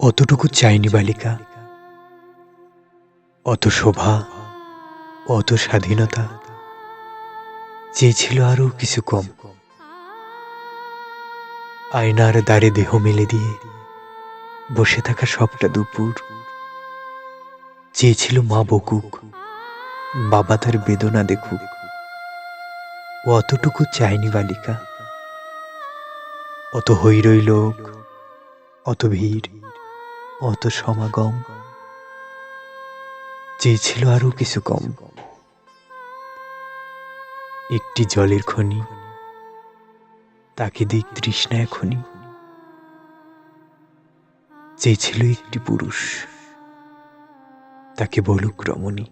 অতটুকু চাইনি বালিকা। অত শোভা, অত স্বাধীনতা চেয়েছিল আরও কিছু কম। আয়নার দ্বারে দেহ মেলে দিয়ে বসে থাকা সবটা দুপুর। চেয়েছিল মা বকুক, বাবা তার বেদনা দেখুক। ও অতটুকু চায়নি বালিকা। অত হৈরই লোক, অত ভিড়। অত সমাগম। চেয়েছিল আরও কিছু কম। একটি জলের খনি। তাকে দিক তৃষ্ণা এখনই চেয়েছিল একটি পুরুষ। তাকে বলুক রমণী।